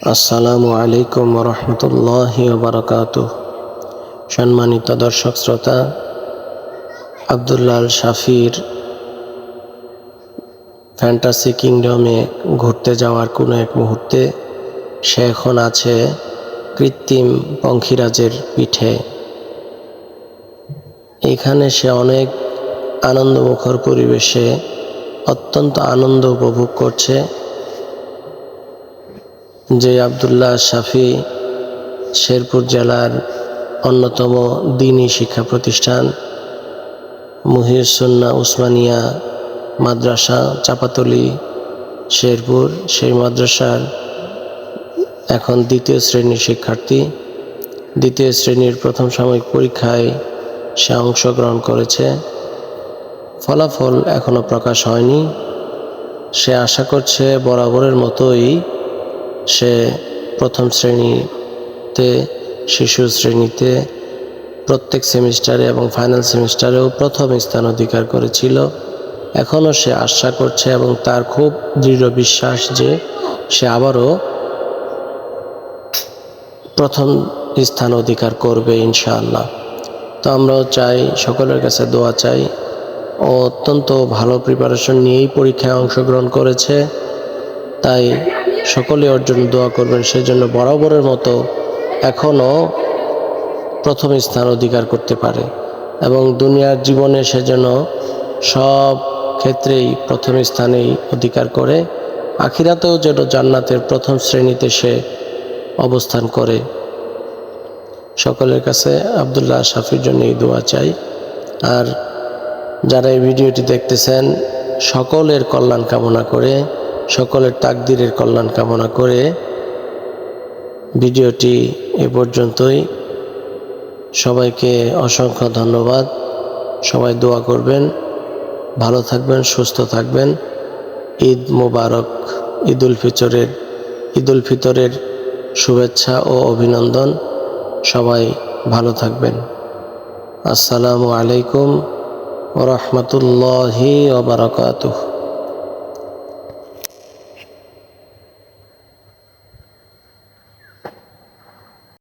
আসসালামু আলাইকুম রহমতুল্লাহ বারকাত সম্মানিত দর্শক শ্রোতা, আবদুল্লাল শাফির ফ্যান্টাসি কিংডমে ঘুরতে যাওয়ার কোনো এক মুহূর্তে সে এখন আছে কৃত্রিম পঙ্খিরাজের পিঠে। এখানে সে অনেক আনন্দমুখর পরিবেশে অত্যন্ত আনন্দ উপভোগ করছে। যে আবদুল্লাহ শাফি শেরপুর জেলার অন্যতম দিনী শিক্ষা প্রতিষ্ঠান মুহিরসন্না উসমানিয়া মাদ্রাসা, চাপাতলি, শেরপুর। সেই মাদ্রাসার এখন দ্বিতীয় শ্রেণির শিক্ষার্থী। দ্বিতীয় শ্রেণির প্রথম সাময়িক পরীক্ষায় সে অংশগ্রহণ করেছে। ফলাফল এখনও প্রকাশ হয়নি। সে আশা করছে বরাবরের মতোই সে প্রথম শ্রেণীতে, শিশু শ্রেণীতে, প্রত্যেক সেমিস্টারে এবং ফাইনাল সেমিস্টারেও প্রথম স্থান অধিকার করেছিল। এখনও সে আশা করছে এবং তার খুব দৃঢ় বিশ্বাস যে সে আবারও প্রথম স্থান অধিকার করবে ইনশাআল্লাহ। তো আমরাও চাই, সকলের কাছে দোয়া চাই। ও অত্যন্ত ভালো প্রিপারেশন নিয়েই পরীক্ষায় অংশগ্রহণ করেছে। তাই সকলে ওর জন্য দোয়া করবেন, সেজন্য বরাবরের মতো এখনও প্রথম স্থান অধিকার করতে পারে এবং দুনিয়ার জীবনে সে যেন সব ক্ষেত্রেই প্রথম স্থানেই অধিকার করে, আখিরাতেও যেন জান্নাতের প্রথম শ্রেণীতে সে অবস্থান করে। সকলের কাছে আবদুল্লাহ শাফির জন্য এই দোয়া চাই। আর যারা এই ভিডিওটি দেখতেছেন, সকলের কল্যাণ কামনা করে সকলের তাকদিরের কল্যাণ কামনা করে ভিডিওটি এ পর্যন্তই। সবাইকে অসংখ্য ধন্যবাদ। সবাই দোয়া করবেন, ভালো থাকবেন, সুস্থ থাকবেন। ঈদ মোবারক, ঈদুল ফিতরের ঈদুল ফিতরের শুভেচ্ছা ও অভিনন্দন। সবাই ভালো থাকবেন। আসসালামু আলাইকুম ওরহমতুল্লাহি ওবরাকাতুহ